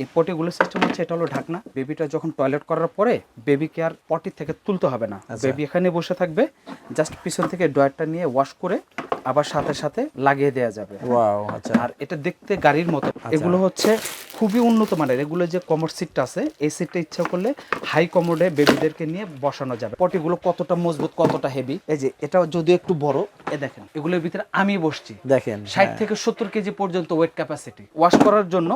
এই পটিগুলো সিস্টেম হচ্ছে এটা হলো ঢাকনা। বেবিটা যখন টয়লেট করার পরে বেবিকে আর পটি থেকে তুলতে হবে না। আচ্ছা। বেবি এখানে বসে থাকবে জাস্ট পিছন থেকে ড্রয়ারটা নিয়ে ওয়াশ করে আবার সাথে সাথে লাগিয়ে দেওয়া যাবে। ওয়াও আচ্ছা। আর এটা দেখতে গাড়ির মতো। এগুলো হচ্ছে খুবই উন্নত মানের। এগুলো যে কমোড সিটটা আছে এই সিটটা ইচ্ছা করলে হাই কমোডে বেবিদেরকে নিয়ে বসানো যাবে। পটিগুলো কতটা মজবুত কতটা হেভি এই যে এটা যদি একটু বড় এ দেখেন এগুলোর ভিতরে আমি বসছি। দেখেন ষাট হ্যাঁ। থেকে সত্তর কেজি পর্যন্ত ওয়েট ক্যাপাসিটি ওয়াশ করার জন্য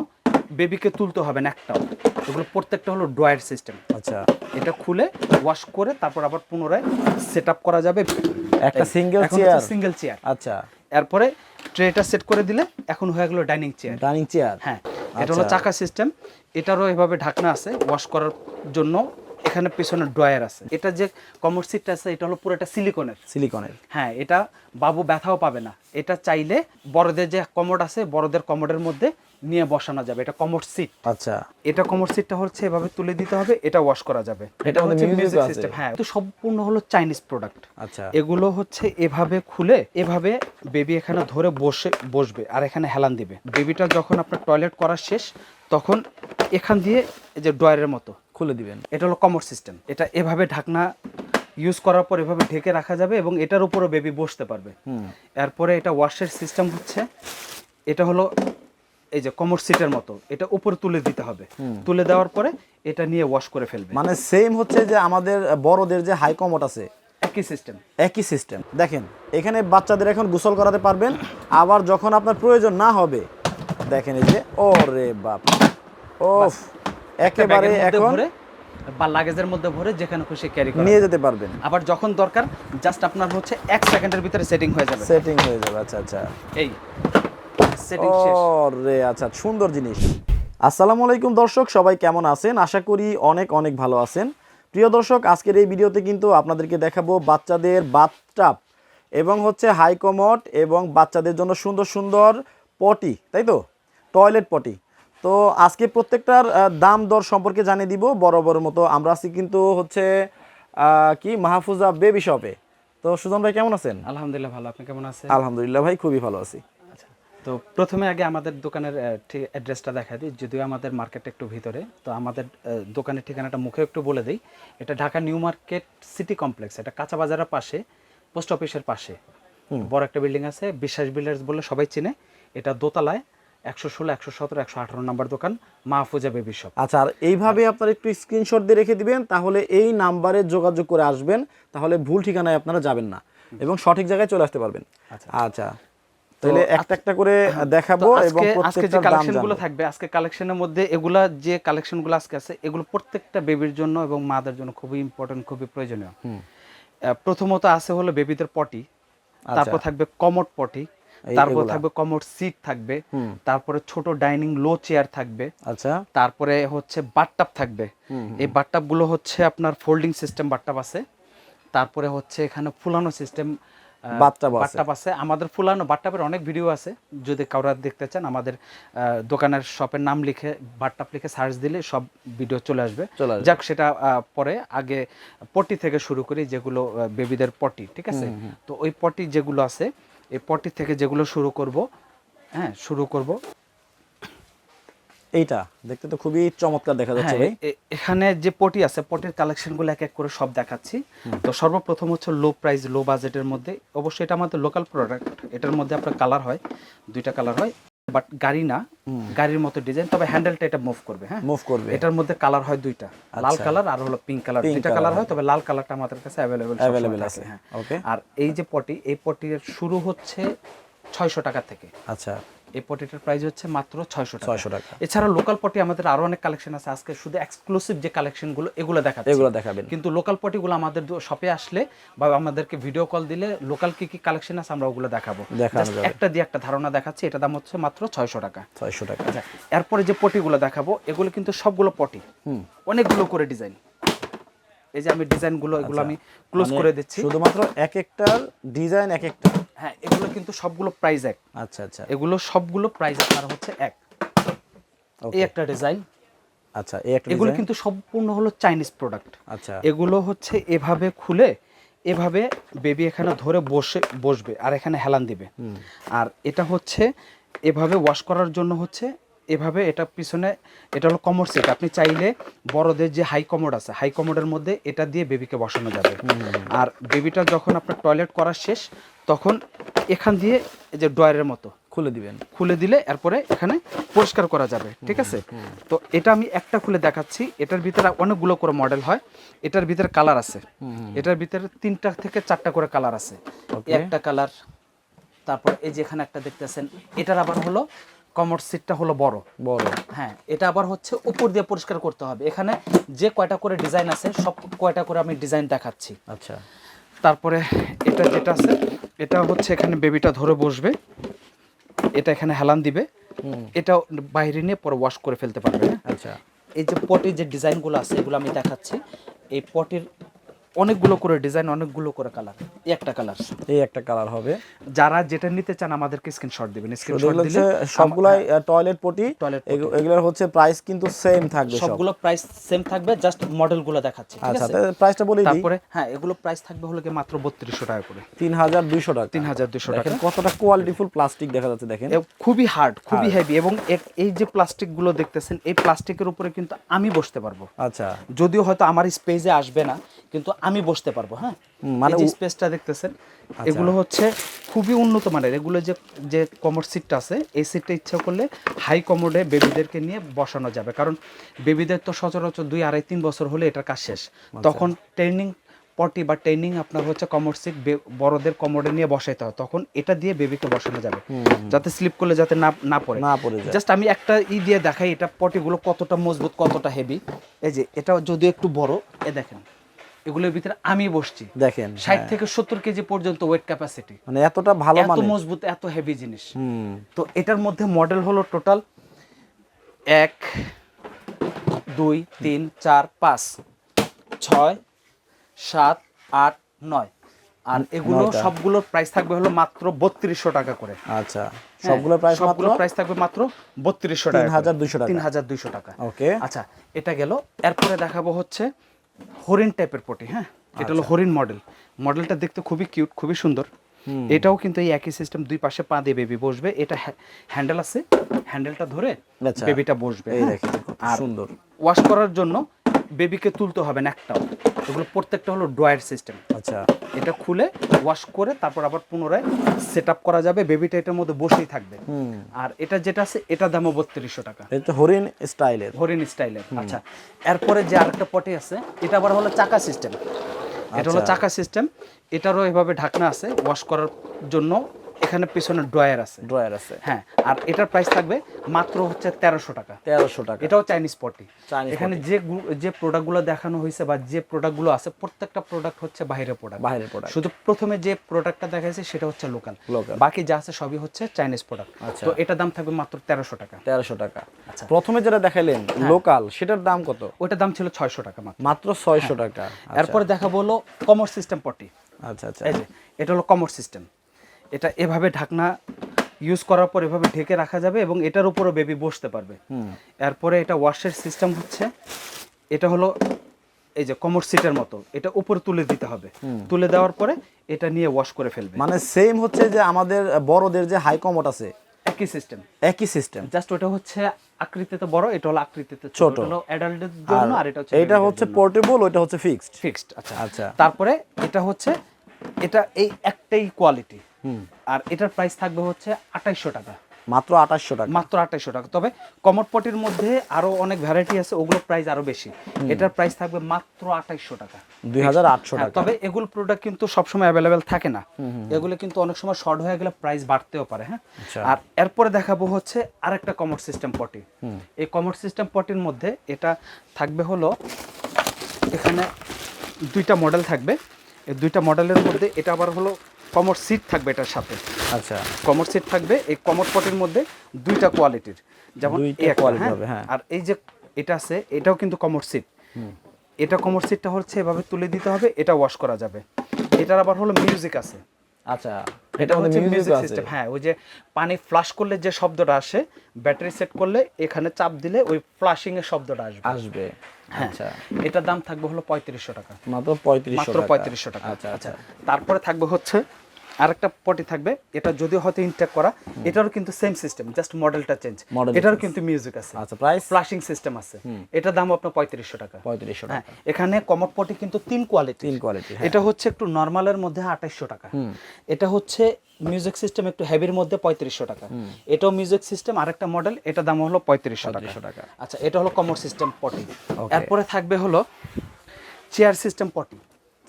বেবিকে তুলতে হবে না একটাও এগুলো প্রত্যেকটা হলো ড্রয়ার সিস্টেম। আচ্ছা। এটা খুলে ওয়াশ করে তারপর আবার পুনরায় সেট আপ করা যাবে। একটা সিঙ্গেল চেয়ার? Single chair. আচ্ছা। এরপরে ট্রেটা সেট করে দিলে এখন হয়ে গেল ডাইনিং চেয়ার। Dining chair? হ্যাঁ এটা হলো আচ্ছা। চাকা সিস্টেম। এটারও এভাবে ঢাকনা আছে ওয়াশ করার জন্য। এখানে পেছনে ড্রয়ার আছে। এটা যে কমোড সিটটা আছে এটা হলো পুরোটা সিলিকনের। সিলিকনের। হ্যাঁ এটা বাবু ব্যথাও পাবে না। এটা চাইলে বড়দের যে কমোড আছে বড়দের কমোডের মধ্যে নিয়ে বসানো যাবে। এটা কমোড সিট। আচ্ছা। এটা কমোড সিটটা হচ্ছে এভাবে তুলে দিতে হবে এটা ওয়াশ করা যাবে। এটা হচ্ছে মিউজিক সিস্টেম হ্যাঁ তো সম্পূর্ণ হলো চাইনিজ প্রোডাক্ট আচ্ছা। এগুলো হচ্ছে এভাবে খুলে এভাবে বেবি এখানে ধরে বসে বসবে আর এখানে হেলান দিবে। বেবিটা যখন আপনার টয়লেট করা শেষ তখন এখান দিয়ে এই যে ড্রয়ারের মতো খুলে দিবেন। এটা হলো কমোড সিস্টেম। এটা এভাবে ঢাকনা ইউজ করার পর এভাবে ঢেকে রাখা যাবে এবং এটার উপরও বেবি বসতে পারবে। এরপরে এটা ওয়াশের সিস্টেম হচ্ছে এটা হলো এই যে কমোড সিটের মতো। এটা উপরে তুলে দিতে হবে। তুলে দেওয়ার পরে এটা নিয়ে ওয়াশ করে ফেলবে। মানে সেম হচ্ছে যে আমাদের বড়দের যে হাই কমোট আছে একই সিস্টেম। একই সিস্টেম। দেখেন এখানে বাচ্চাদের এখন গোসল করাতে পারবেন। আবার যখন আপনার প্রয়োজন না হবে দেখেন এই যে ও রে বাপ ও একেবারে এখন বা লাগেজের মধ্যে ভরে যেখানে খুশি ক্যারি করা নিয়ে যেতে পারবেন। আবার যখন দরকার জাস্ট আপনার হচ্ছে এক সেকেন্ডের ভিতরে সেটিং হয়ে যাবে। সেটিং হয়ে যাবে আচ্ছা আচ্ছা। এই সেটিং শেষ। রে আচ্ছা সুন্দর জিনিস। আসসালামু আলাইকুম দর্শক সবাই কেমন আছেন? আশা করি অনেক অনেক ভালো আছেন। প্রিয় দর্শক আজকের এই ভিডিওতে কিন্তু আপনাদেরকে দেখাবো বাচ্চাদের বাথটাব এবং হচ্ছে হাই কমোড এবং বাচ্চাদের জন্য সুন্দর সুন্দর পটি তাই তো? টয়লেট পটি তো আজকে প্রত্যেকটার দাম দর সম্পর্কে জানিয়ে দিব। বড় বড় মতো আমরা আছি কিন্তু হচ্ছে আহ, কি? মাহফুজা বেবি শপে তো সুজন ভাই কেমন আছেন? আলহামদুলিল্লাহ ভালো। আপনি কেমন আছেন? আলহামদুলিল্লাহ ভাই খুবই ভালো আছি। আচ্ছা। তো প্রথমে আগে আমাদের দোকানের অ্যাড্রেসটা দেখা দিই যদিও আমাদের মার্কেট একটু ভিতরে। তো আমাদের দোকানের ঠিকানাটা মুখে একটু বলে দিই। এটা Dhaka new market city complex. এটা কাঁচা বাজারের পাশে পোস্ট অফিসের পাশে। বড় একটা বিল্ডিং আছে বিশ্বাস বিল্ডার্স বলে সবাই চিনে। এটা দোতলায়। একশো ষোলো একশো সতেরো একশো আঠারো নম্বর দোকান মাহফুজা বেবি শপ। আচ্ছা আর এইভাবে আপনারা একটু স্ক্রিনশট দিয়ে রেখে দিবেন তাহলে এই নাম্বারে যোগাযোগ করে আসবেন তাহলে ভুল ঠিকানায় আপনারা যাবেন না এবং সঠিক জায়গায় চলে আসতে পারবেন। আচ্ছা। আচ্ছা তাহলে একটা একটা করে দেখাবো এবং আজকে আজকে যে প্রত্যেকটার দাম কালেকশনগুলো থাকবে আজকে কালেকশনের মধ্যে এগুলা যে কালেকশনগুলো আজকে আছে এগুলো প্রত্যেকটা বেবির জন্য এবং মাদের জন্য খুবই ইম্পর্টেন্ট খুবই প্রয়োজনীয়। প্রথমত আছে হলো বেবিদের পটি তারপর থাকবে কমোড পটি তারপর থাকবে কমোড সিট থাকবে। তারপরে ছোট ডাইনিং লো চেয়ার থাকবে। আচ্ছা। তারপরে হচ্ছে বাটটাপ থাকবে। এই বাটটাপগুলো হচ্ছে আপনার ফোল্ডিং সিস্টেম বাটটাপ আছে। তারপরে হচ্ছে এখানে ফুলানো সিস্টেম। বাটটাপ আছে। আমাদের ফুলানো বাটটাপের অনেক ভিডিও আছে। যদি কাউরা দেখতে চান আমাদের দোকানের শপের নাম লিখে বাটটাপ লিখে সার্চ দিলে সব ভিডিও চলে আসবে। যাক সেটা পরে আগে পটি থেকে শুরু করি যেগুলো বেবিদের পটি ঠিক আছে? তো ওই পটি যেগুলো আছে এই পটি থেকে যেগুলো শুরু করব হ্যাঁ শুরু করব। এইটা দেখতে তো খুবই চমৎকার দেখা যাচ্ছে হ্যাঁ, ভাই। এখানে যে পটি আছে পটির কালেকশনগুলো এক এক করে সব দেখাচ্ছি। তো সর্বপ্রথম হচ্ছে লো প্রাইস লো বাজেটের মধ্যে। অবশ্যই এটা আমাদের লোকাল প্রোডাক্ট এটার মধ্যে আপনার কালার হয় দুইটা কালার হয়। বাট গাড়ি না গাড়ির মতো ডিজাইন তবে হ্যান্ডেলটা এটা মুভ করবে হ্যাঁ? মুভ করবে। এটার মধ্যে কালার হয় দুইটা লাল কালার আর হলো পিঙ্ক কালার দুইটা কালার হয়। তবে লাল কালারটা আমাদের কাছে অ্যাভেলেবেল অ্যাভেলেবল আছে, হ্যাঁ। ওকে আর এই যে পটি এই পটির শুরু হচ্ছে ছয়শো টাকা থেকে। আচ্ছা। এই পটিটার প্রাইস হচ্ছে মাত্র ছয়শো টাকা। 600 টাকা। এছাড়া লোকাল পটি আমাদের আরও অনেক কালেকশন আছে। আজকে শুধু এক্সক্লুসিভ যে কালেকশনগুলো এগুলো দেখাচ্ছি। এগুলো দেখাবেন। কিন্তু লোকাল পটিগুলো আমাদের শপে আসলে বা আমাদেরকে ভিডিও কল দিলে লোকাল কি কি কালেকশন আছে আমরা ওগুলো দেখাবো। একটা দিয়ে একটা ধারণা দেখাচ্ছি। এটা দাম হচ্ছে মাত্র ছয়শো টাকা। ছয়শো টাকা। এরপরে যে পটিগুলো দেখাবো এগুলো কিন্তু সবগুলো পটি হুম। অনেকগুলো করে ডিজাইন এই যে আমি ডিজাইনগুলো এগুলো আমি ক্লোজ মানে করে দিচ্ছি। শুধুমাত্র এক একটার ডিজাইন এক একটা হ্যাঁ এগুলো কিন্তু সবগুলো প্রাইস এক। আচ্ছা আচ্ছা। এগুলো সবগুলো প্রাইস আপনার হচ্ছে এক। এই একটা ডিজাইন আচ্ছা এই একটা এগুলো কিন্তু সম্পূর্ণ হলো চাইনিজ প্রোডাক্ট আচ্ছা। এগুলো হচ্ছে এভাবে খুলে এভাবে বেবি এখানে ধরে বসে বসবে আর এখানে হেলান দিবে। আর এটা হচ্ছে এভাবে ওয়াশ করার জন্য হচ্ছে এভাবে এটা পিছনে এটা হলো কমোড সিট। আপনি চাইলে বড়দের যে হাই কমোড আছে হাই কমোডের মধ্যে এটা দিয়ে বেবিকে বসানো যাবে। আর বেবিটা যখন আপনার টয়লেট করা শেষ তখন এখান দিয়ে এই যে ডয়ারের মতো খুলে দিবেন। খুলে দিলে এরপরে এখানে পরিষ্কার করা যাবে ঠিক আছে? তো এটা আমি একটা খুলে দেখাচ্ছি। এটার ভিতরে অনেকগুলো করে মডেল হয়। এটার ভিতরে কালার আছে। এটার ভিতরে তিনটা থেকে চারটা করে কালার আছে। একটা কালার তারপর এই যে এখানে একটা দেখতেছেন এটার আবার হলো কমোড সিটটা হলো বড়। বড়। হ্যাঁ এটা আবার হচ্ছে উপর দিয়ে পরিষ্কার করতে হবে। এখানে যে কয়টা করে ডিজাইন আছে সব কয়টা করে আমি ডিজাইন দেখাচ্ছি। আচ্ছা। তারপরে এটা যেটা আছে এটা হচ্ছে এখানে বেবিটা ধরে বসবে। এটা এখানে হেলান দিবে। এটা বাইরে নিয়ে পরে ওয়াশ করে ফেলতে পারবে হ্যাঁ? আচ্ছা। এই যে পটির যে ডিজাইনগুলো আছে এগুলো আমি দেখাচ্ছি। এই পটির অনেকগুলো করে ডিজাইন অনেকগুলো করে কালার এই একটা কালার এই একটা কালার হবে। যারা যেটা নিতে চান আমাদেরকে স্ক্রিনশট দিবেন। স্ক্রিনশট দিলে সবগুলাই টয়লেট পটি Toilet এগুলোর হচ্ছে প্রাইস কিন্তু সেম থাকবে সবগুলো প্রাইস সেম থাকবে জাস্ট মডেলগুলো দেখাচ্ছি ঠিক আচ্ছা আছে? প্রাইসটা বলে দিই। তারপরে হ্যাঁ এগুলো প্রাইস থাকবে হলো কি মাত্র বত্রিশশো টাকা করে। তিন হাজার দুইশো টাকা। তিন হাজার দুশো টাকা। দেখেন কতটা কোয়ালিটিফুল প্লাস্টিক দেখা যাচ্ছে দেখেন। খুবই হার্ড খুবই হেভি এবং এই যে প্লাস্টিকগুলো দেখতেছেন এই প্লাস্টিকের উপরে কিন্তু আমি বসতে পারব। আচ্ছা। যদিও হয়তো আমার স্পেসে আসবে না কিন্তু আমি বসতে পারব হ্যাঁ? মানে স্পেসটা দেখতেছেন এগুলো হচ্ছে খুবই উন্নত মানের। এগুলো যে যে কমোড সিটটা আছে এই সিটটা ইচ্ছা করলে হাই কমোডে বেবিদেরকে নিয়ে বসানো যাবে। কারণ বেবিদের তো সচরাচর দুই আড়াই তিন বছর হলে এটার কাজ শেষ। তখন ট্রেনিং পটি বা ট্রেনিং আপনার হচ্ছে কমোড সিট বড়দের কমোডে নিয়ে বসাইতে হয়। তখন এটা দিয়ে বেবিকে বসানো যাবে। যাতে স্লিপ করলে যাতে না না পড়ে। না পড়ে জাস্ট আমি একটা ই দিয়ে দেখাই এটা পটিগুলো কতটা মজবুত কতটা হেভি এই যে এটা যদি একটু বড় এ দেখেন। এগুলোর ভিতরে আমি বসছি। দেখেন ষাট হ্যাঁ। থেকে সত্তর কেজি পর্যন্ত ওয়েট ক্যাপাসিটি মানে এতটা ভালো এত মজবুত এত হেভি জিনিস। তো এটার মধ্যে মডেল হলো টোটাল এক দুই তিন চার পাঁচ ছয় সাত আট নয়। আর এগুলো। সবগুলোর প্রাইস থাকবে হলো মাত্র বত্রিশশো টাকা করে। আচ্ছা। সবগুলো প্রাইস সবগুলো প্রাইস থাকবে মাত্র বত্রিশশো টাকা 3,200 টাকা। তিন হাজার দুইশো টাকা। ওকে। আচ্ছা এটা গেল। এরপরে দেখাবো হচ্ছে হরিণ টাইপের পটি হ্যাঁ? এটা হলো আচ্ছা। হরিণ মডেল মডেলটা দেখতে খুবই কিউট খুবই সুন্দর। এটাও কিন্তু এই একই সিস্টেম দুই পাশে পা দিয়ে বেবি বসবে। এটা হ্যান্ডেল আছে। হ্যান্ডেলটা ধরে আচ্ছা। বেবিটা বসবে এই হ্যাঁ? সুন্দর। ওয়াশ করার জন্য বেবিকে তুলতে হবে না একটাও এগুলো প্রত্যেকটা হলো ড্রয়ার সিস্টেম। আচ্ছা। এটা খুলে ওয়াশ করে তারপর আবার পুনরায় সেট আপ করা যাবে বেবিটা এটার মধ্যে বসেই থাকবে। আর এটা যেটা আছে এটা দামও বত্রিশশো টাকা। এটা হরিণ স্টাইলের। হরিণ স্টাইলের আচ্ছা। এরপরে যে আরেকটা পটি আছে এটা আবার হলো চাকা সিস্টেম। এটা হলো আচ্ছা। চাকা সিস্টেম। এটারও এভাবে ঢাকনা আছে ওয়াশ করার জন্য এখানে পিছনে ড্রয়ার আছে। ড্রয়ার আছে। হ্যাঁ আর এটার প্রাইস থাকবে মাত্র হচ্ছে তেরোশো টাকা। তেরোশো টাকা। এটাও চাইনিজ পটি এখানে যে যে প্রোডাক্টগুলো দেখানো হয়েছে বা যে প্রোডাক্টগুলো আছে প্রত্যেকটা প্রোডাক্ট হচ্ছে বাইরের প্রোডাক্ট বাইরের প্রোডাক্ট শুধু প্রথমে যে প্রোডাক্টটা দেখাইছে সেটা হচ্ছে লোকাল Local। বাকি যা আছে সবই হচ্ছে চাইনিজ প্রোডাক্ট আচ্ছা। তো এটার দাম থাকবে মাত্র তেরোশো টাকা। তেরোশো টাকা। আচ্ছা। প্রথমে যেটা দেখাইলেন লোকাল সেটার দাম কত? ওইটার দাম ছিল ছয়শো টাকা মাত্র। মাত্র ছয়শো টাকা। আচ্ছা। এরপরে দেখাবো হলো কমর সিস্টেম পটি। আচ্ছা আচ্ছা। এটা হলো কমর সিস্টেম এটা এভাবে ঢাকনা ইউজ করার পর এভাবে ঢেকে রাখা যাবে এবং এটার উপরও বেবি বসতে পারবে। এরপরে এটা ওয়াশের সিস্টেম হচ্ছে। এটা হলো এই যে কমর সিটের মতো। এটা উপরে তুলে দিতে হবে। তুলে দেওয়ার পরে এটা নিয়ে ওয়াশ করে ফেলবে। মানে সেম হচ্ছে যে আমাদের বড়দের যে হাই কমোড আছে একই সিস্টেম একই সিস্টেম জাস্ট ওটা হচ্ছে আকৃতিতে বড় এটা হলো আকৃতিতে ছোট। হলো অ্যাডাল্টের জন্য আর এটা হচ্ছে এটা হচ্ছে পোর্টেবল ওটা হচ্ছে ফিক্সড ফিক্সড আচ্ছা। আচ্ছা। তারপরে এটা হচ্ছে এটা এই একটাই কোয়ালিটি আর এটার প্রাইস থাকবে হচ্ছে আঠাইশশো টাকা। মাত্র আঠাশশো টাকা। মাত্র আঠাইশশো টাকা। তবে কমর পটির মধ্যে আরও অনেক ভ্যারাইটি আছে ওগুলোর প্রাইস আরও বেশি। এটার প্রাইস থাকবে মাত্র আঠাইশশো টাকা। দুই হাজার আটশো হ্যাঁ, টাকা। তবে এগুলো প্রোডাক্ট কিন্তু সবসময় অ্যাভেলেবেল থাকে না। এগুলো কিন্তু অনেক সময় শর্ট হয়ে গেলে প্রাইস বাড়তেও পারে হ্যাঁ। আচ্ছা। আর এরপরে দেখাবো হচ্ছে আরেকটা কমর সিস্টেম পটি এই কমর সিস্টেম পটির মধ্যে এটা থাকবে হলো এখানে দুইটা মডেল থাকবে। এই দুইটা মডেলের মধ্যে এটা আবার হলো কমর সিট থাকবে এটার সাথে। আচ্ছা। কমর সিট থাকবে এই কমর পটের মধ্যে দুইটা কোয়ালিটির। যেমন হ্যাঁ? হ্যাঁ। আর এই যে এটা আছে এটাও কিন্তু কমর সিট। এটা কমর সিটটা হচ্ছে এভাবে তুলে দিতে হবে এটা ওয়াশ করা যাবে। এটার আবার হলো মিউজিক আছে। আচ্ছা এটা হচ্ছে মিউজিক সিস্টেম হ্যাঁ ওই যে পানি ফ্লাশ করলে যে শব্দটা আসে ব্যাটারি সেট করলে এখানে চাপ দিলে ওই ফ্লাশিং এর শব্দটা আসবে। আসবে। হ্যাঁ আচ্ছা। এটার দাম থাকবে হলো পঁয়ত্রিশশো টাকা। মাত্র পঁয়ত্রিশশো মাত্র পঁয়ত্রিশশো টাকা। আচ্ছা। আচ্ছা তারপরে থাকবে হচ্ছে আরেকটা পটি থাকবে এটা যদিও হয়তো ইনটেক করা এটারও কিন্তু সেম সিস্টেম জাস্ট মডেলটা চেঞ্জ এটারও কিন্তু মিউজিক আছে। আচ্ছা প্রাইস ফ্লাশিং সিস্টেম আছে। এটার দাম আপনার পঁয়ত্রিশশো টাকা। পঁয়ত্রিশশো হ্যাঁ টাকা। এখানে কমট পটি কিন্তু তিন কোয়ালিটি তিন কোয়ালিটি এটা হচ্ছে একটু নর্মালের মধ্যে আঠাইশশো টাকা। এটা হচ্ছে মিউজিক সিস্টেম একটু হেভির মধ্যে পঁয়ত্রিশশো টাকা। এটাও মিউজিক সিস্টেম আরেকটা মডেল এটা দাম হলো পঁয়ত্রিশশো টাকা। আচ্ছা এটা হলো কমর সিস্টেম পটি. এরপরে থাকবে হলো chair system potty.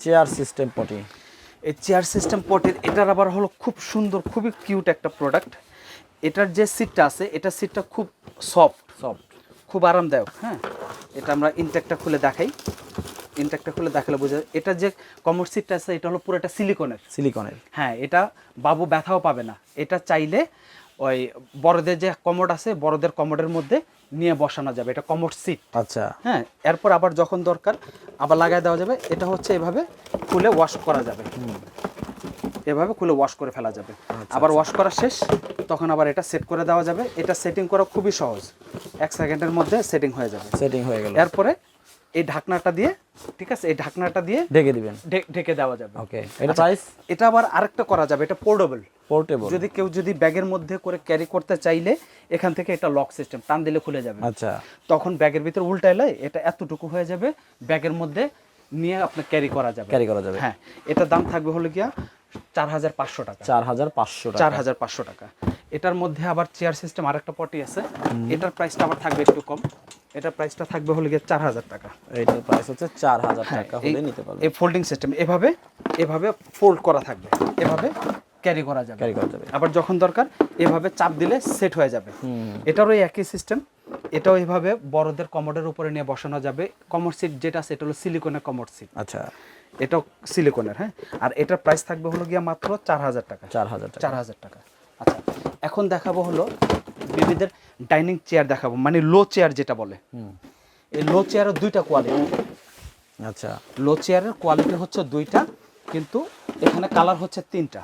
Chair system potty. এই চেয়ার সিস্টেম পটের এটার আবার হলো খুব সুন্দর খুবই কিউট একটা প্রোডাক্ট এটার যে সিটটা আছে এটা সিটটা খুব সফট সফট খুব আরামদায়ক হ্যাঁ? এটা আমরা ইনটেকটা খুলে দেখাই। ইনটেকটা খুলে দেখালে বোঝা যায়। এটা যে কমর সিটটা আছে এটা হলো পুরো পুরোটা সিলিকনের সিলিকনের হ্যাঁ এটা বাবু ব্যথাও পাবে না। এটা চাইলে ওই বড়দের যে কমোড আছে বড়দের কমোডের মধ্যে নিয়ে বসানো যাবে। এটা কমোড সিট। আচ্ছা। হ্যাঁ এরপর আবার যখন দরকার আবার লাগাই দেওয়া যাবে। এটা হচ্ছে এভাবে খুলে ওয়াশ করা যাবে। এভাবে খুলে ওয়াশ করে ফেলা যাবে। আবার ওয়াশ করা শেষ তখন আবার এটা সেট করে দেওয়া যাবে। এটা সেটিং করা খুবই সহজ। এক সেকেন্ডের মধ্যে সেটিং হয়ে যাবে। সেটিং হয়ে গেল। এরপরে এই ঢাকনাটা দিয়ে ঠিক আছে? এই ঢাকনাটা দিয়ে ঢেকে দিবেন। ঢেকে দেওয়া যাবে। ওকে এটা আচ্ছা, প্রাইস এটা আবার আরেকটা করা যাবে এটা পোর্টেবল পোর্টেবল যদি কেউ যদি ব্যাগের মধ্যে করে ক্যারি করতে চাইলে এখান থেকে এটা লক সিস্টেম টান দিলে খুলে যাবে। আচ্ছা। তখন ব্যাগের ভিতরে উল্টাইলে এটা এতটুকু হয়ে যাবে ব্যাগের মধ্যে নিয়ে আপনার ক্যারি করা যাবে। ক্যারি করা যাবে। হ্যাঁ এটার দাম থাকবে হলো গিয়া চার হাজার পাঁচশো টাকা। চার হাজার পাঁচশো টাকা। চার হাজার পাঁচশো টাকা। এটার মধ্যে আবার চেয়ার সিস্টেম আরেকটা পটি আছে। এটার প্রাইসটা আবার থাকবে একটু কম। এটার প্রাইসটা থাকবে হলো গিয়ে চার হাজার টাকা। এইটার প্রাইস হচ্ছে চার হাজার হ্যাঁ, টাকা হলে নিতে পারবেন এই ফোল্ডিং সিস্টেম এভাবে এভাবে ফোল্ড করা থাকবে। এভাবে ক্যারি করা যাবে। ক্যারি করা যাবে। আবার যখন দরকার এভাবে চাপ দিলে সেট হয়ে যাবে। এটারও একই সিস্টেম এটাও এভাবে বড়দের কমোডের উপরে নিয়ে বসানো যাবে। কমোড সিট যেটা আছে এটা হলো সিলিকনের কমোড সিট আচ্ছা। এটাও সিলিকনের হ্যাঁ? আর এটার প্রাইস থাকবে হলো গিয়া মাত্র চার হাজার টাকা। চার হাজার টাকা। চার হাজার টাকা। আচ্ছা এখন দেখাবো হলো বিবিদের ডাইনিং চেয়ার দেখাবো মানে লো চেয়ার যেটা বলে। এই লো চেয়ারের দুইটা কোয়ালিটি আচ্ছা। লো চেয়ারের কোয়ালিটি হচ্ছে দুইটা কিন্তু এখানে কালার হচ্ছে তিনটা।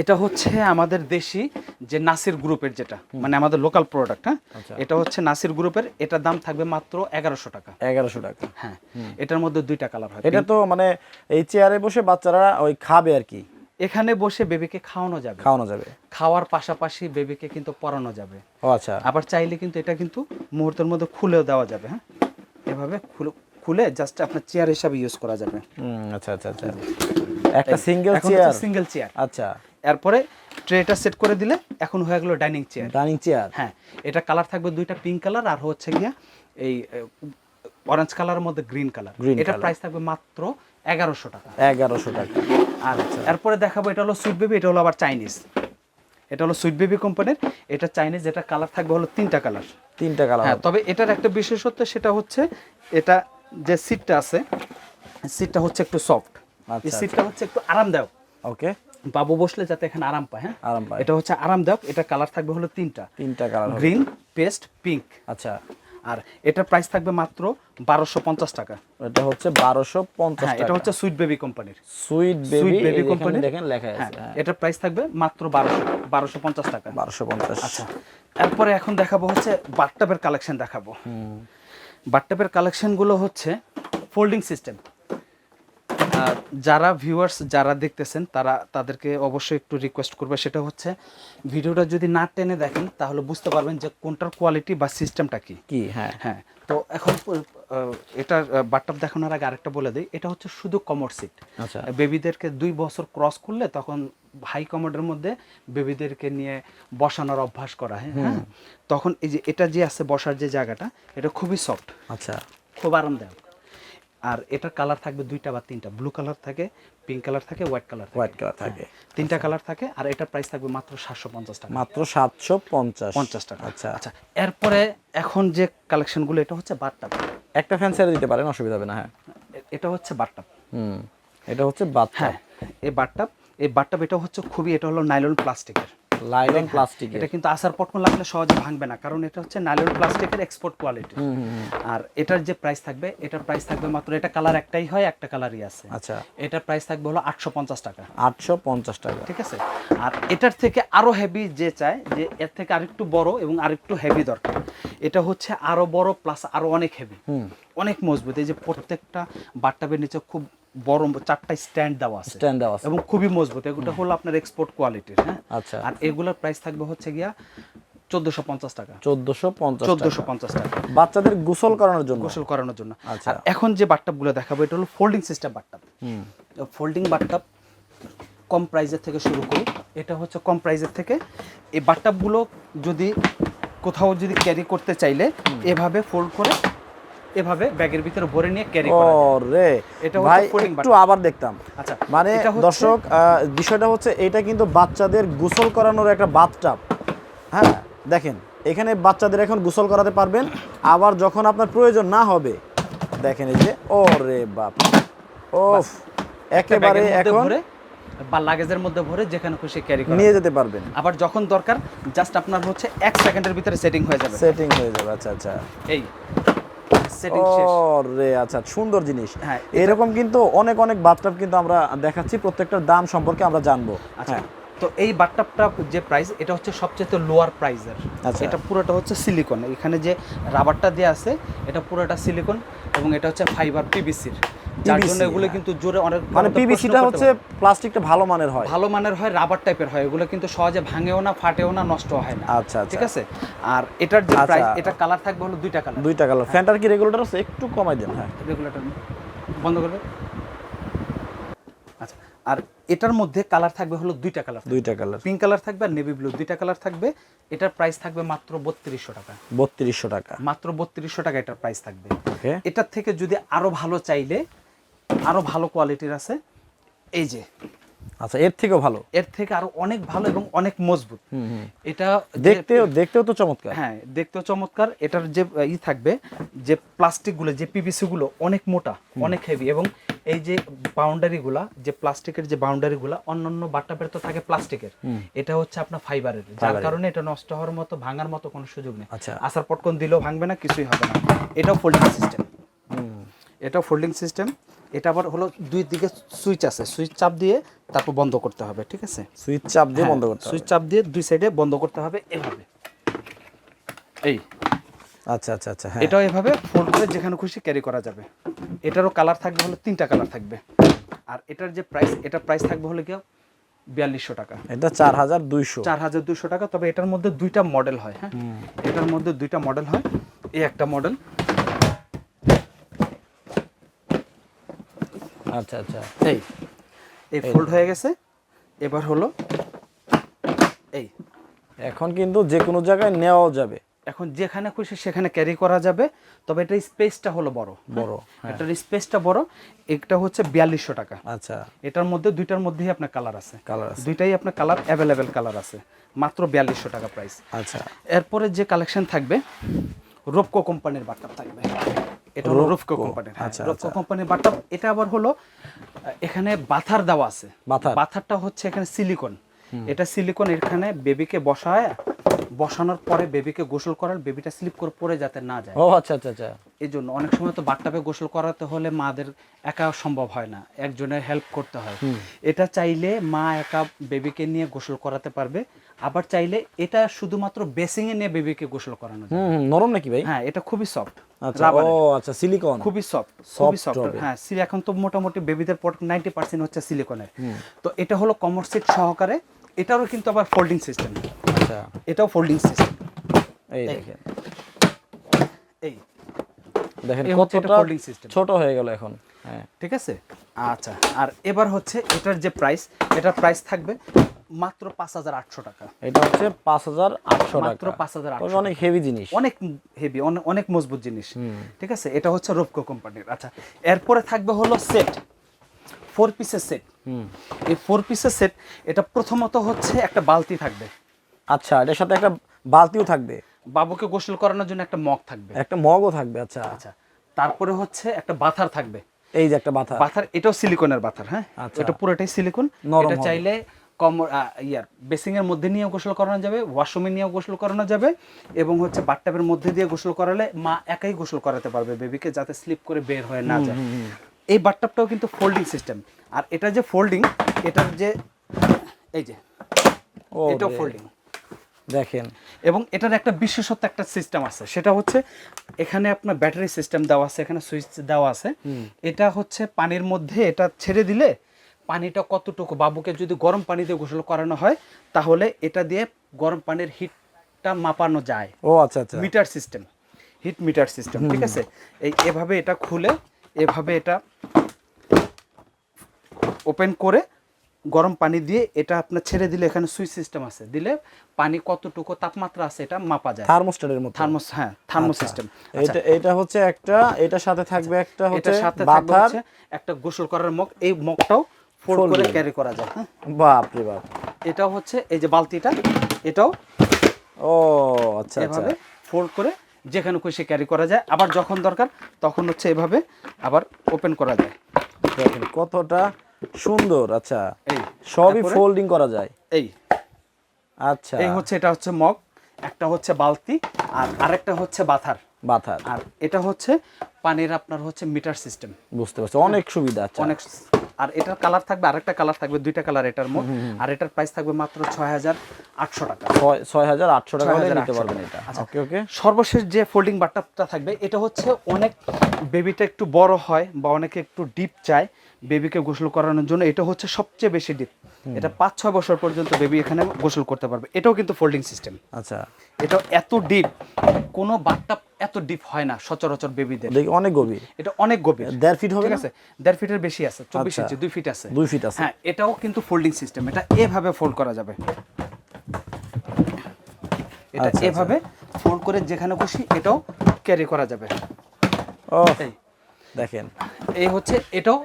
এটা হচ্ছে আমাদের দেশি যে নাসির গ্রুপের যেটা মানে আমাদের লোকাল প্রোডাক্ট হ্যাঁ? আচ্ছা। এটা হচ্ছে নাসির গ্রুপের এটার দাম থাকবে মাত্র এগারোশো টাকা। এগারোশো টাকা। হ্যাঁ। এটার মধ্যে দুইটা কালার হয়। এটা তো মানে এই চেয়ারে বসে বাচ্চারা ওই খাবে আর কি। এখানে বসে বেবিকে খাওয়ানো যাবে। খাওয়ানো যাবে। খাওয়ার পাশাপাশি বেবিকে কিন্তু পরানো যাবে। ও আচ্ছা। আবার চাইলে কিন্তু এটা কিন্তু মুহূর্তের মধ্যে খুলেও দেওয়া যাবে হ্যাঁ? এভাবে খুলে খুলে জাস্ট আপনার চেয়ার হিসাবে ইউজ করা যাবে। হুম, আচ্ছা আচ্ছা আচ্ছা। একটা সিঙ্গেল চেয়ার সিঙ্গেল চেয়ার আচ্ছা। এরপরে ট্রেটা সেট করে দিলে এখন হয়ে গেল ডাইনিং চেয়ার ডাইনিং চেয়ার হ্যাঁ এটা কালার থাকবে দুইটা পিঙ্ক কালার আর হচ্ছে গিয়া এই অরেঞ্জ কালারের মধ্যে গ্রিন কালার এটা প্রাইস থাকবে মাত্র এগারোশো টাকা। এগারোশো টাকা। আর এরপরে দেখাবো এটা হলো সুইট বেবি এটা হলো আবার চাইনিজ এটা হলো সুইট বেবি কোম্পানির এটা চাইনিজ এটা কালার থাকবে হলো তিনটা কালার তিনটা কালার হ্যাঁ তবে এটার একটা বিশেষত্ব সেটা হচ্ছে এটা যে সিটটা আছে সিটটা হচ্ছে একটু সফট এই আচ্ছা, সিটটা হচ্ছে একটু আরামদায়ক। ওকে। বাবু বসলে যাতে এখানে আরাম পায় হ্যাঁ? আরাম পায়। এটা হচ্ছে আরামদায়ক এটা কালার থাকবে হলো তিনটা। তিনটা কালার গ্রিন পেস্ট পিঙ্ক আচ্ছা। আর এটার প্রাইস থাকবে মাত্র বারোশো পঞ্চাশ টাকা। এটা হচ্ছে বারোশো পঞ্চাশ হ্যাঁ এটা হচ্ছে সুইট বেবি কোম্পানির সুইট সুইট বেবি কোম্পানি দেখেন লেখা হ্যাঁ আছে হ্যাঁ। এটার প্রাইস থাকবে মাত্র বারোশো বারোশো পঞ্চাশ টাকা। বারোশো পঞ্চাশ। আচ্ছা এরপরে এখন দেখাবো হচ্ছে বাট্টাপের কালেকশন দেখাবো। বাথটাবের কালেকশনগুলো হচ্ছে ফোল্ডিং সিস্টেম যারা ভিউয়ার্স যারা দেখতেছেন তারা তাদেরকে অবশ্যই একটু রিকোয়েস্ট করবে। সেটা হচ্ছে ভিডিওটা যদি না টেনে দেখেন তাহলে বুঝতে পারবেন যে কোনটার কোয়ালিটি বা সিস্টেমটা কি। কি হ্যাঁ। হ্যাঁ তো এখন এটার বাট্টাপ দেখানোর আগে আরেকটা বলে দিই। এটা হচ্ছে শুধু কমর সিট আচ্ছা। বেবিদেরকে দুই বছর ক্রস করলে তখন হাই কমোডের মধ্যে বেবিদেরকে নিয়ে বসানোর অভ্যাস করা হয়। হ্যাঁ তখন এই যে এটা যে আছে বসার যে জায়গাটা এটা খুবই সফট আচ্ছা। খুব আরামদায়ক। আর এটার কালার থাকবে দুইটা বা তিনটা। ব্লু কালার থাকে পিঙ্ক কালার থাকে হোয়াইট কালার হোয়াইট কালার থাকে। তিনটা কালার থাকে আর এটার প্রাইস থাকবে মাত্র সাতশো পঞ্চাশ টাকা। মাত্র সাতশো পঞ্চাশ। পঞ্চাশ টাকা। আচ্ছা। আচ্ছা এরপরে এখন যে কালেকশনগুলো এটা হচ্ছে বাটটাপ একটা ফ্যান ছেড়ে দিতে পারেন অসুবিধা হবে না হ্যাঁ। এটা হচ্ছে বাটটাপ হুম এটা হচ্ছে বাচ্চা হ্যাঁ এই বাটটাপ এই বাটটাপ এটা হচ্ছে খুবই এটা হলো নাইলন প্লাস্টিকের লাইলন প্লাস্টিকের। এটা কিন্তু আসার লাগলে সহজে ভাঙবে না কারণ এটা হচ্ছে নাইলন প্লাস্টিকের এক্সপোর্ট কোয়ালিটি আর এটার যে প্রাইস থাকবে এটার প্রাইস থাকবে মাত্র এটা কালার একটাই হয় একটা কালারই আছে। আচ্ছা। এটার প্রাইস থাকবে হলো আটশো পঞ্চাশ টাকা। আটশো পঞ্চাশ টাকা। ঠিক আছে? আর এটার থেকে আরও হেভি যে চায় যে এর থেকে আরেকটু বড় এবং আরেকটু হেভি দরকার এটা হচ্ছে আরও বড় প্লাস আরও অনেক হেভি অনেক মজবুত এই যে প্রত্যেকটা বাট্টাবের নিচে খুব বড় চারটা স্ট্যান্ড দেওয়া আছে। স্ট্যান্ড দেওয়া আছে। এবং খুবই মজবুত। এগুলো হলো আপনার এক্সপোর্ট কোয়ালিটির হ্যাঁ? আচ্ছা। আর এগুলোর প্রাইস থাকবে হচ্ছে গিয়া চোদ্দোশো পঞ্চাশ টাকা। চোদ্দশো পঞ্চাশ চোদ্দোশো পঞ্চাশ টাকা। বাচ্চাদের গোসল করানোর জন্য? গোসল করানোর জন্য। আচ্ছা। এখন যে বাট্টাপগুলো দেখাবো এটা হলো folding system bathtub. Folding bathtub কম প্রাইজের থেকে শুরু করি। এটা হচ্ছে কম প্রাইজের থেকে। এই বাট্টাপগুলো যদি কোথাও যদি ক্যারি করতে চাইলে এভাবে ফোল্ড করে এভাবে ব্যাগের ভিতরে ভরে নিয়ে ক্যারি করা। ওরে এটা ভাই একটু আবার দেখতাম। আচ্ছা মানে দর্শক বিষয়টা হচ্ছে এটা কিন্তু বাচ্চাদের গোসল করানোর একটা বাথটাব। হ্যাঁ দেখেন এখানে বাচ্চাদের এখন গোসল করাতে পারবেন। আবার যখন আপনার প্রয়োজন না হবে দেখেন এই যে ওরে বাপ ওফ একটা একেবারে এখন বা লাগেজের মধ্যে ভরে যেখানে খুশি ক্যারি করা নিয়ে যেতে পারবেন। আবার যখন দরকার জাস্ট আপনার হচ্ছে এক সেকেন্ডের ভিতরে সেটিং হয়ে যাবে। সেটিং হয়ে যাবে আচ্ছা আচ্ছা। এই সেটিং শেষ ওরে আচ্ছা সুন্দর জিনিস। হ্যাঁ, এরকম কিন্তু অনেক অনেক বাথটাব কিন্তু আমরা দেখাচ্ছি প্রত্যেকটার দাম সম্পর্কে আমরা জানব। আচ্ছা হ্যাঁ। তো এই বাটটাপটা যে প্রাইস এটা হচ্ছে সবচেয়ে লোয়ার প্রাইসের আচ্ছা। এটা পুরোটা হচ্ছে সিলিকন এখানে যে রাবারটা দেওয়া আছে এটা পুরোটা সিলিকন এবং এটা হচ্ছে ফাইবার পিভিসির যার জন্য এগুলো হ্যাঁ। কিন্তু জোরে অনেক মানে পিভিসিটা হচ্ছে প্লাস্টিকটা ভালো মানের হয়। ভালো মানের হয় রাবার টাইপের হয়। এগুলো কিন্তু সহজে ভাঙেও না ফাটেও না নষ্ট হয় না। আচ্ছা, আচ্ছা। ঠিক আছে? আর এটার যে আচ্ছা। প্রাইস এটা কালার থাকবে হলো দুইটা কালার দুইটা কালার ফ্যানটার কি রেগুলেটর আছে? একটু কমাই দেন হ্যাঁ। রেগুলেটর বন্ধ করবে? আচ্ছা। আর এটার মধ্যে কালার থাকবে হলো দুইটা কালার দুইটা কালার পিঙ্ক কালার থাকবে আর নেভি ব্লু দুইটা কালার থাকবে। এটার প্রাইস থাকবে মাত্র বত্রিশশো টাকা। বত্রিশশো টাকা। মাত্র বত্রিশশো টাকা এটার প্রাইস থাকবে। এটার থেকে যদি আরও ভালো চাইলে আরও ভালো কোয়ালিটির আছে। এই যে। আচ্ছা এর থেকেও ভালো? এর থেকে আরও অনেক ভালো এবং অনেক মজবুত। এটা দেখতেও দেখতেও তো চমৎকার। হ্যাঁ দেখতেও চমৎকার। এটার যে ই থাকবে যে প্লাস্টিকগুলো যে পিভিসি গুলো অনেক মোটা অনেক হেভি এবং এই যে বাউন্ডারি গুলা যে প্লাস্টিকের যে বাউন্ডারি গুলা অন্যান্য বাট্টাপের তো থাকে প্লাস্টিকের এটা হচ্ছে আপনার ফাইবারের যার কারণে এটা নষ্ট হওয়ার মতো ভাঙার মতো কোনো সুযোগ নেই। আচ্ছা। আসার পটকন দিলেও ভাঙবে না কিছুই হবে না। এটাও ফোল্ডিং সিস্টেম এটাও ফোল্ডিং সিস্টেম এটা আবার হলো দুই দিকে সুইচ আছে। সুইচ চাপ দিয়ে তারপর বন্ধ করতে হবে ঠিক আছে? সুইচ চাপ দিয়ে বন্ধ করতে হবে। সুইচ চাপ দিয়ে দুই সাইডে বন্ধ করতে হবে এভাবে। এই। আচ্ছা আচ্ছা আচ্ছা হ্যাঁ। এটাও এভাবে ফোল্ড করে যেখানে খুশি ক্যারি করা যাবে। এটারও কালার থাকবে হলো তিনটা কালার থাকবে। আর এটার যে প্রাইস এটার প্রাইস থাকবে হলো কি বিয়াল্লিশশো টাকা। এটা চার হাজার দুইশো। চার হাজার দুশো টাকা তবে এটার মধ্যে দুইটা মডেল হয় হ্যাঁ? এটার মধ্যে দুইটা মডেল হয়। এই একটা মডেল আচ্ছা আচ্ছা। এই। এই ফোল্ড হয়ে গেছে। এবার হলো এই। এখন কিন্তু যে কোনো জায়গায় নেওয়াও যাবে। এখন যেখানে খুশি সেখানে ক্যারি করা যাবে। তবে এটার স্পেসটা হলো বড় বড় হ্যাঁ। এটার স্পেসটা বড়। এটা হচ্ছে বিয়াল্লিশশো টাকা। আচ্ছা। এটার মধ্যে দুইটার মধ্যেই আপনার কালার আছে। কালার আছে। দুইটাই আপনার কালার অ্যাভেলেবেল কালার আছে। মাত্র বিয়াল্লিশশো টাকা প্রাইস আচ্ছা। এরপরে যে কালেকশন থাকবে রোপকো কোম্পানির বাট্টাপ থাকবে। এটা হলো রোপকো। কোম্পানির রোপকো কোম্পানির বাট্টাপ এটা আবার হলো এখানে বাথার দেওয়া আছে। বাথারটা হচ্ছে এখানে সিলিকন এটা সিলিকন এখানে বেবিকে বসায় বসানোর পরে বেবিকে গোসল করার বেবিটা স্লিপ করে পড়ে যাতে না যায়। ও আচ্ছা আচ্ছা আচ্ছা। এই জন্য অনেক সময় তো বাট্টাপে গোসল করাতে হলে মাদের একা সম্ভব হয় না একজনের হেল্প করতে হয়। এটা চাইলে মা একা বেবিকে নিয়ে গোসল করাতে পারবে। আবার চাইলে এটা শুধুমাত্র বেসিং এ নিয়ে বেবিকে গোসল করানো যায়। নরম নাকি ভাই? হ্যাঁ এটা খুবই সফট আচ্ছা ও আচ্ছা সিলিকন খুবই সফট খুবই সফট হ্যাঁ সিলি এখন তো মোটামুটি বেবিদের প্রোডাক্ট নাইনটি পার্সেন্ট হচ্ছে সিলিকনের তো এটা হলো কমর সিট সহকারে এটারও কিন্তু আবার ফোল্ডিং সিস্টেম আচ্ছা। এটাও ফোল্ডিং সিস্টেম এই। দেখেন। এই। দেখেন কতটা ছোট হয়ে গেল এখন। হ্যাঁ। ঠিক আছে? আচ্ছা আর এবার হচ্ছে এটার যে প্রাইস এটার প্রাইস থাকবে মাত্র পাঁচ হাজার আটশো টাকা। এটা হচ্ছে পাঁচ হাজার আটশো মাত্র টাকা। 5,800 তবে অনেক হেভি জিনিস। অনেক হেভি অনেক মজবুত জিনিস। ঠিক আছে? এটা হচ্ছে রোপকো কোম্পানির। আচ্ছা এরপরে থাকবে হলো সেট। ফোর পিসের সেট এই ফোর পিসের সেট এটা প্রথমত হচ্ছে একটা বালতি থাকবে। আচ্ছা এটার সাথে একটা বালতিও থাকবে? বাবুকে গোসল করানোর জন্য একটা মগ থাকবে। একটা মগও থাকবে আচ্ছা। আচ্ছা তারপরে হচ্ছে একটা বাথার থাকবে। এই যে একটা বাথা বাথার এটাও সিলিকনের বাথার হ্যাঁ? আচ্ছা। এটা পুরোটাই সিলিকন এটা চাইলে কম ইয়ার বেসিং এর মধ্যে নিয়েও গোসল করানো যাবে ওয়াশরুমে নিয়েও গোসল করানো যাবে এবং হচ্ছে বাথটাবের মধ্যে দিয়ে গোসল করালে মা একাই গোসল করাতে পারবে বেবিকে যাতে স্লিপ করে বের হয়ে না যায়। এই বাথটাবটাও কিন্তু ফোল্ডিং সিস্টেম। আর এটা যে ফোল্ডিং এটার যে এই যে এটাও ফোল্ডিং। দেখেন। এবং এটার একটা বিশেষত্ব একটা সিস্টেম আছে সেটা হচ্ছে এখানে আপনার ব্যাটারি সিস্টেম দেওয়া আছে এখানে সুইচ দেওয়া আছে। এটা হচ্ছে পানির মধ্যে এটা ছেড়ে দিলে পানিটা কতটুকু? বাবুকে যদি গরম পানি দিয়ে গোসল করানো হয় তাহলে এটা দিয়ে গরম পানির হিটটা মাপানো যায়। ও আচ্ছা আচ্ছা। Meter system heat meter system ঠিক আছে? এই এভাবে এটা খুলে এভাবে এটা ওপেন করে গরম পানি দিয়ে এটা আপনার ছেড়ে দিলে এখানে সুইচ সিস্টেম আছে। দিলে পানি কতটুকু তাপমাত্রা আছে এটা মাপা যায়। থার্মোস্ট্যাটের মতো থার্মোস হ্যাঁ থার্মো সিস্টেম। এটা এটা হচ্ছে একটা এটার সাথে থাকবে একটা হচ্ছে এটার সাথে থাকবে একটা গোসল করার মগ। এই মগটাও ফোল্ড Fold করে। ক্যারি করা যায় হ্যাঁ? বাপ রে বাপ। এটাও হচ্ছে এই যে বালতিটা এটাও ও আচ্ছা আচ্ছা। এভাবে ফোল্ড করে যেখানে খুশি ক্যারি করা যায়। আবার যখন দরকার তখন হচ্ছে এভাবে আবার ওপেন করা যায়। দেখেন কতটা সুন্দর আচ্ছা। এই সবই ফোল্ডিং করা যায়। এই। আচ্ছা। এই হচ্ছে এটা হচ্ছে মগ একটা হচ্ছে বালতি আর আরেকটা হচ্ছে বাথার। বাথার। আর এটা হচ্ছে পানির আপনার হচ্ছে মিটার সিস্টেম বুঝতে পারছি। অনেক সুবিধা আচ্ছা। অনেক আর এটার কালার থাকবে আরেকটা কালার থাকবে দুইটা কালার এটার মোট। আর এটার প্রাইস থাকবে মাত্র ছয় হাজার আটশো টাকা। ছয় হাজার আটশো টাকা নিতে পারবেন। এটা। ওকে ওকে। সর্বশেষ যে ফোল্ডিং বাটটা থাকবে এটা হচ্ছে অনেক বেবিটা একটু বড় হয় বা অনেকে একটু ডিপ চায়। বেবিকে গোসল করানোর জন্য এটা হচ্ছে সবচেয়ে বেশি ডিপ এটা পাঁচ ছয় বছর পর্যন্ত বেবি এখানে গোসল করতে পারবে। এটাও কিন্তু ফোল্ডিং সিস্টেম আচ্ছা। এটা এত ডিপ কোনো বাটটা এত ডিপ হয় না সচরাচর বেবিদের দেখি অনেক গভীর। এটা অনেক গভীর। দেড় ফিট হবে ঠিক আছে? দেড় ফিটের বেশি আছে চব্বিশ আচ্ছা। ইঞ্চি দুই ফিট আছে। দুই ফিট আছে। হ্যাঁ এটাও কিন্তু ফোল্ডিং সিস্টেম এটা এভাবে ফোল্ড করা যাবে। এটা আচ্ছা, এভাবে ফোল্ড করে যেখানে খুশি এটাও ক্যারি করা যাবে। ও দেখেন। এই হচ্ছে এটাও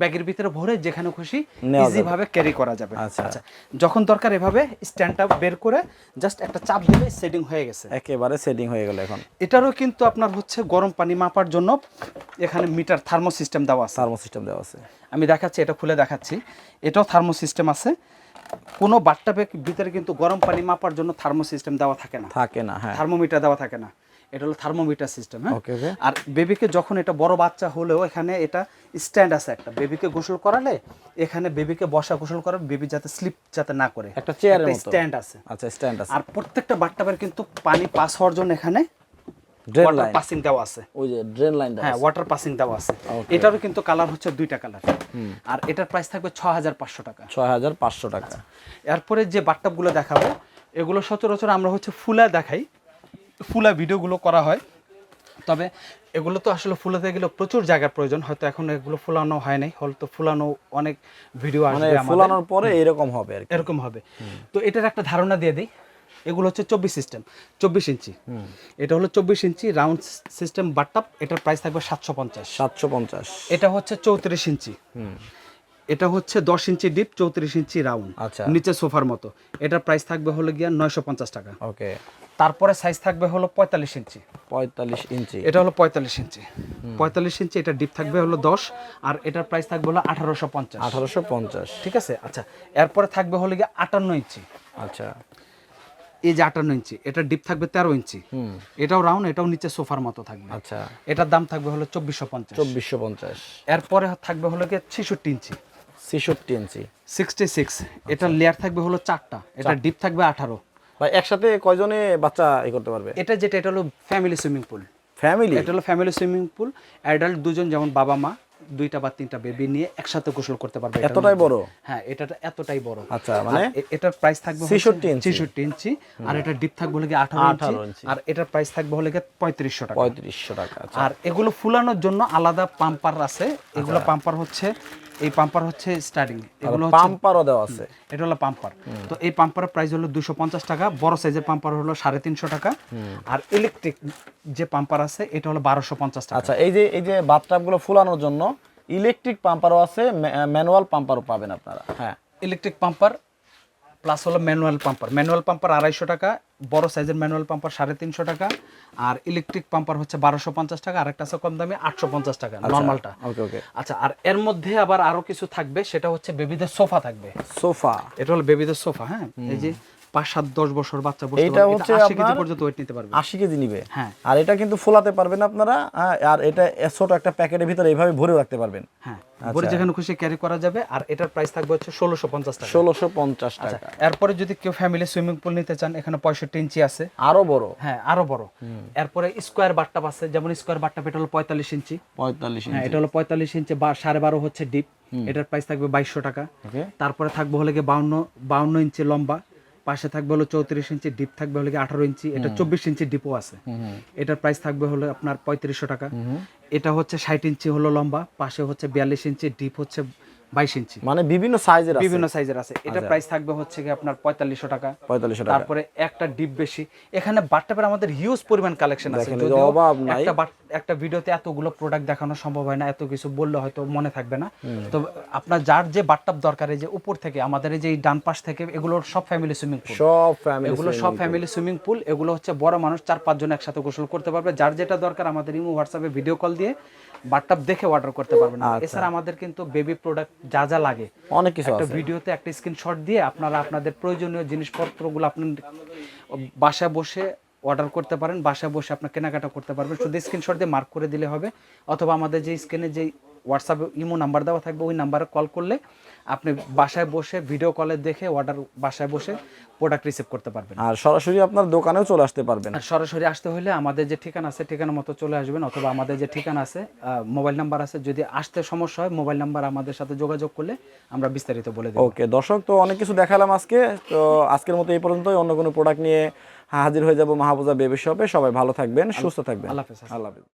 ব্যাগের ভিতরে ভরে যেখানে খুশি ইজি ভাবে ক্যারি করা যাবে। আচ্ছা। আচ্ছা যখন দরকার এভাবে স্ট্যান্ডটা বের করে জাস্ট একটা চাপ দিলে সেটিং হয়ে গেছে। একেবারে সেটিং হয়ে গেল এখন। এটারও কিন্তু আপনার হচ্ছে গরম পানি মাপার জন্য এখানে মিটার থার্মো সিস্টেম দেওয়া আছে। থার্মো সিস্টেম দেওয়া আছে। আমি দেখাচ্ছি এটা খুলে দেখাচ্ছি। এটাও থার্মো সিস্টেম আছে। কোনো বাট্টাপের ভিতরে কিন্তু গরম পানি মাপার জন্য থার্মো সিস্টেম দেওয়া থাকে না। থাকে না হ্যাঁ। থার্মোমিটার দেওয়া থাকে না। এটা হলো থার্মোমিটার সিস্টেম হ্যাঁ? আর বেবিকে যখন এটা বড় বাচ্চা হলেও এখানে এটা স্ট্যান্ড আছে একটা। বেবিকে গোসল করালে এখানে বেবিকে বসা গোসল করাবে বেবি যাতে স্লিপ যাতে না করে। একটা চেয়ারের মতো। স্ট্যান্ড আছে। আচ্ছা স্ট্যান্ড আছে। আর প্রত্যেকটা বাট্টাপের কিন্তু পানি পাস হওয়ার জন্য এখানে ড্রেন ওয়াটার লাইন পাসিং দেওয়া আছে। ওই যে ড্রেন লাইন হ্যাঁ ওয়াটার পাসিং দেওয়া আছে। এটারও কিন্তু কালার হচ্ছে দুইটা কালার আর এটার প্রাইস থাকবে ছ হাজার পাঁচশো টাকা। ছয় হাজার পাঁচশো টাকা। এরপরে যে বাট্টাপগুলো দেখাবো এগুলো সচরাচর আমরা হচ্ছে ফুলা দেখাই। ফুলা ভিডিওগুলো করা হয়। তবে এগুলো তো আসলে ফুলাতে গেলে প্রচুর জায়গার প্রয়োজন হয়তো এখন এগুলো ফুলানো হয় নাই হয়তো ফুলানো অনেক ভিডিও মানে আসবে ফুলানোর পরে এরকম হবে এরকম হবে। তো এটার একটা ধারণা দিয়ে দিই এগুলো হচ্ছে চব্বিশ সিস্টেম চব্বিশ ইঞ্চি। এটা হলো চব্বিশ ইঞ্চি রাউন্ড সিস্টেম বাট্টাপ এটার প্রাইস থাকবে সাতশো পঞ্চাশ। সাতশো পঞ্চাশ। এটা হচ্ছে চৌত্রিশ ইঞ্চি। এটা হচ্ছে দশ ইঞ্চি ডিপ চৌত্রিশ ইঞ্চি রাউন্ড আচ্ছা। নিচে সোফার মতো। এটার প্রাইস থাকবে হলো গিয়া নয়শো পঞ্চাশ টাকা। ওকে। তারপরে সাইজ থাকবে হলো পঁয়তাল্লিশ ইঞ্চি। পঁয়তাল্লিশ ইঞ্চি। এটা হলো পঁয়তাল্লিশ ইঞ্চি। পঁয়তাল্লিশ ইঞ্চি এটা ডিপ থাকবে হলো দশ আর এটার প্রাইস থাকবে হলো আঠারোশো পঞ্চাশ। আঠারোশো পঞ্চাশ। ঠিক আছে? আচ্ছা এরপরে থাকবে হলো গিয়ে আটান্ন ইঞ্চি। আচ্ছা। এই যে আটান্ন ইঞ্চি এটা ডিপ থাকবে তেরো ইঞ্চি। হুম। এটাও রাউন্ড এটাও নিচে সোফার মতো থাকবে। আচ্ছা। এটার দাম থাকবে হলো চব্বিশশো পঞ্চাশ। চব্বিশশো পঞ্চাশ। এরপরে থাকবে হলো গিয়ে ছেষট্টি ইঞ্চি। ছেষট্টি ইঞ্চি। সিক্সটি সিক্স এটার লেয়ার থাকবে হলো চারটা এটা ডিপ থাকবে আঠারো। ভাই একসাথে কয়জনে বাচ্চা এ করতে পারবে? এটা যেটা এটা হলো ফ্যামিলি সুইমিং পুল ফ্যামিলি এটা হলো ফ্যামিলি সুইমিং পুল অ্যাডাল্ট দুজন যেমন বাবা মা দুইটা বা তিনটা বেবি নিয়ে একসাথে গোসল করতে পারবে এতটাই বড়? হ্যাঁ এটা এতটাই বড়। আচ্ছা মানে? এটার প্রাইস থাকবে 66 ইঞ্চি। ছেষট্টি ইঞ্চি। আর এটা ডিপ থাকবে হলো গিয়ে আঠারো 18 ইঞ্চি। আর এটার প্রাইস থাকবে হলে গিয়ে পঁয়ত্রিশশো টাকা। পঁয়ত্রিশশো টাকা আচ্ছা। আর এগুলো ফুলানোর জন্য আলাদা পাম্পার আছে। এগুলো পাম্পার হচ্ছে এই পাম্পার হচ্ছে স্টার্টিং এগুলো হচ্ছে পাম্পারও দেওয়া আছে। এটা হলো পাম্পার তো এই পাম্পারের প্রাইস হলো দুশো পঞ্চাশ টাকা বড় সাইজের পাম্পার হলো সাড়ে তিনশো টাকা। আর ইলেকট্রিক যে পাম্পার আছে এটা হলো বারোশো পঞ্চাশ টাকা। আচ্ছা এই যে এই যে বাথটাবগুলো ফুলানোর জন্য ইলেকট্রিক পাম্পারও আছে ম্যানুয়াল পাম্পারও পাবেন আপনারা। হ্যাঁ। ইলেকট্রিক পাম্পার প্লাস হলো ম্যানুয়াল পাম্পার ম্যানুয়াল পাম্পার আড়াইশো টাকা বড় সাইজের ম্যানুয়াল পাম্পার সাড়ে তিনশো টাকা আর ইলেকট্রিক পাম্পার হচ্ছে বারোশো পঞ্চাশ টাকা আর একটা আছে কম দামে আটশো পঞ্চাশ টাকা নর্মালটা। ওকে ওকে। আচ্ছা আর এর মধ্যে আবার আরও কিছু থাকবে সেটা হচ্ছে বেবিদের সোফা থাকবে। সোফা? এটা হলো বেবিদের সোফা হ্যাঁ? এই যে পাঁচ সাত দশ বছর বাচ্চা এইটা হচ্ছে কেজি পর্যন্ত ওয়েট নিতে পারবে। আশি কেজি নিবে। হ্যাঁ। আর এটা কিন্তু ফোলাতে পারবেন আপনারা হ্যাঁ, আর এটা ছোট একটা প্যাকেটের ভিতরে এইভাবে ভরে রাখতে পারবেন। হ্যাঁ ভরে যেখানে খুশি ক্যারি করা যাবে আর এটার প্রাইস থাকবে হচ্ছে ষোলোশো পঞ্চাশ টাকা। ষোলোশো পঞ্চাশ আচ্ছা টাকা। এরপরে যদি কেউ ফ্যামিলি সুইমিং পুল নিতে চান এখানে পঁয়ষট্টি ইঞ্চি আছে। আরও বড়। হ্যাঁ আরও বড়। এরপরে স্কোয়ার বাট্টাপ আছে যেমন স্কোয়ার বাট্টাপ এটা হলো পঁয়তাল্লিশ ইঞ্চি। পঁয়তাল্লিশ হ্যাঁ এটা হলো পঁয়তাল্লিশ ইঞ্চি বা সাড়ে বারো হচ্ছে ডিপ এটার প্রাইস থাকবে বাইশশো টাকা। তারপরে থাকবে হলে গিয়ে বাউন্ন বাউন্ন ইঞ্চি লম্বা। পাশে থাকবে হলো চৌত্রিশ ইঞ্চি ডিপ থাকবে হলো আঠারো ইঞ্চি এটা চব্বিশ ইঞ্চি ডিপও আছে। এটার প্রাইস থাকবে হলো আপনার পঁয়ত্রিশশো টাকা। এটা হচ্ছে ষাট ইঞ্চি হলো লম্বা পাশে হচ্ছে বিয়াল্লিশ ইঞ্চি ডিপ হচ্ছে বাইশ ইঞ্চি। মানে বিভিন্ন সাইজের বিভিন্ন সাইজের আছে। এটা প্রাইস থাকবে হচ্ছে গিয়ে আপনার পঁয়তাল্লিশশো টাকা। পঁয়তাল্লিশশো টাকা। তারপরে একটা ডিপ বেশি। এখানে বাট্টাপের আমাদের হিউজ পরিমাণ কালেকশন আছে। অভাব নাই। একটা একটা ভিডিওতে এতগুলো প্রোডাক্ট দেখানো সম্ভব হয় না এত কিছু বললে হয়তো মনে থাকবে না। তো আপনার যার যে বাট্টাপ দরকার এই যে উপর থেকে আমাদের এই যে ডান পাশ থেকে এগুলোর সব ফ্যামিলি সুইমিং পুল সব ফ্যামিলি এগুলো সব ফ্যামিলি সুইমিং পুল এগুলো হচ্ছে বড় মানুষ চার পাঁচজন একসাথে গোসল করতে পারবে। যার যেটা দরকার আমাদের ইমো হোয়াটসঅ্যাপে ভিডিও কল দিয়ে বাট্টাপ দেখে অর্ডার করতে পারবেন। আচ্ছা। এছাড়া আমাদের কিন্তু বেবি প্রোডাক্ট যা যা লাগে। অনেক কিছু একটা ভিডিওতে একটা স্ক্রিনশট দিয়ে আপনারা আপনাদের প্রয়োজনীয় জিনিসপত্রগুলো আপনার বাসায় বসে অর্ডার করতে পারেন বাসায় বসে আপনার কেনাকাটা করতে পারবেন। শুধু স্ক্রিনশট দিয়ে মার্ক করে দিলে হবে অথবা আমাদের যে স্ক্রিনে যে হোয়াটসঅ্যাপে ইমো নাম্বার দেওয়া থাকবে ওই নাম্বারে কল করলে আপনি বাসায় বসে ভিডিও কলে দেখে অর্ডার বাসায় বসে প্রোডাক্ট রিসিভ করতে পারবেন। আর সরাসরি আপনার দোকানেও চলে আসতে পারবেন। আর সরাসরি আসতে হলে আমাদের যে ঠিকানা আছে ঠিকানা মতো চলে আসবেন অথবা আমাদের যে ঠিকানা আছে মোবাইল নাম্বার আছে যদি আসতে সমস্যা হয় মোবাইল নাম্বার আমাদের সাথে যোগাযোগ করলে আমরা বিস্তারিত বলে দেবো। ওকে দর্শক তো অনেক কিছু দেখালাম আজকে তো আজকের মতো এই পর্যন্তই। অন্য কোনো প্রোডাক্ট নিয়ে হাজির হয়ে যাব মাহবুজা বেবি শপে সবাই ভালো থাকবেন সুস্থ থাকবেন। আল্লাহ হাফেজ। আল্লাহ হাফেজ।